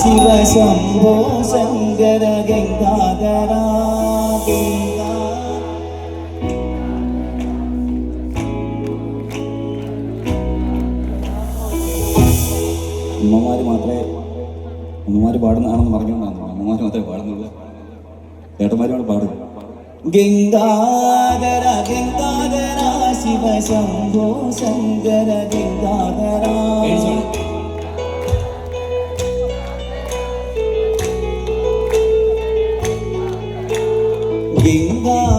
ശിവശംഭോ ശങ്കര ഗംഗാധര ഗംഗാ അമ്മമാര് മാത്രമേ അമ്മമാര് പാടുന്നതാണെന്ന് പറഞ്ഞുകൊണ്ടാണ് അമ്മമാര് മാത്രമേ പാടുന്നുള്ളൂ ഏട്ടന്മാരുമാണ് പാടും ഗംഗാധര ഗംഗാധര ശിവശംഭോ ശങ്കര ഗംഗാധര Oh.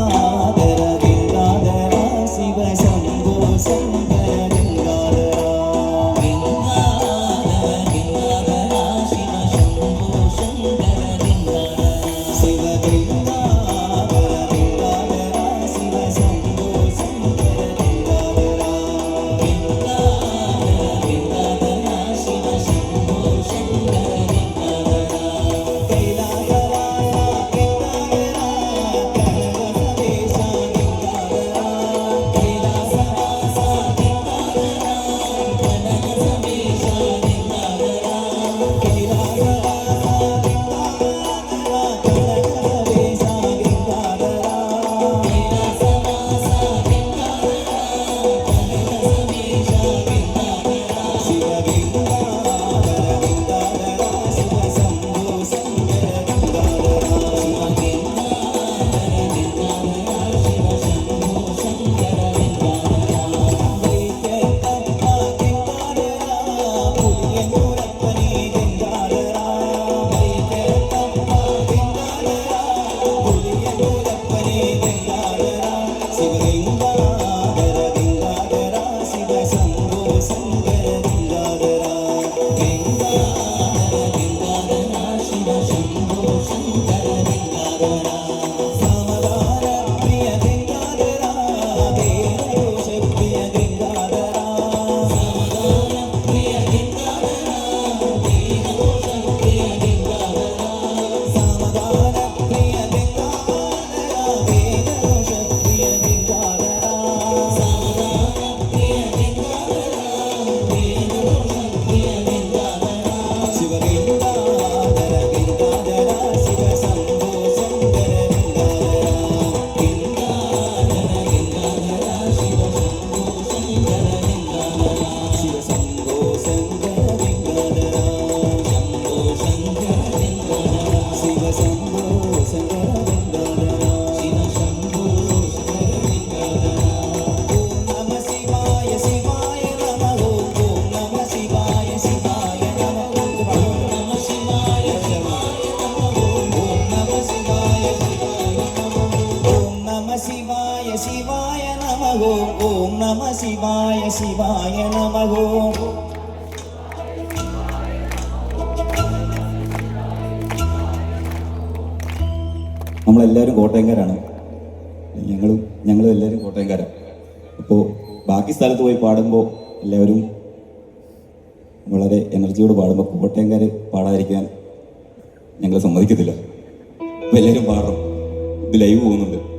Oh. ശിവായ ശിവായ നമഗോ ഓം നമ ശിവായ ശിവായ നമഗോ നമ്മളെല്ലാവരും കോട്ടയംകാരാണ്. ഞങ്ങളും ഞങ്ങളും എല്ലാവരും കോട്ടയംകാരാണ്. അപ്പോൾ ബാക്കി സ്ഥലത്ത് പോയി പാടുമ്പോൾ എല്ലാവരും വളരെ എനർജിയോട് പാടുമ്പോൾ കോട്ടയംകാർ പാടാതിരിക്കാൻ ഞങ്ങൾ സമ്മതിക്കത്തില്ല. അപ്പോൾ എല്ലാവരും പാടണം. ഇത് ലൈവ് പോകുന്നുണ്ട്.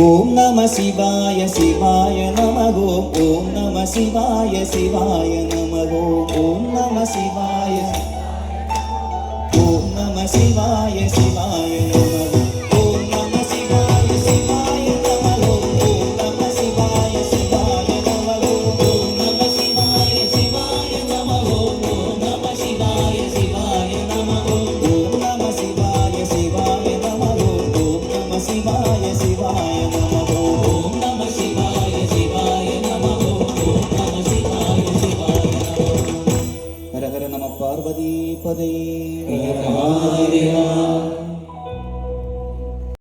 ఓం నమ శివాయ శివాయ నమగో ఓం నమ శివాయ శివాయ నమగో ఓం నమ శివాయ. ఓం నమ శివాయ శివాయ నమ. முப்பதை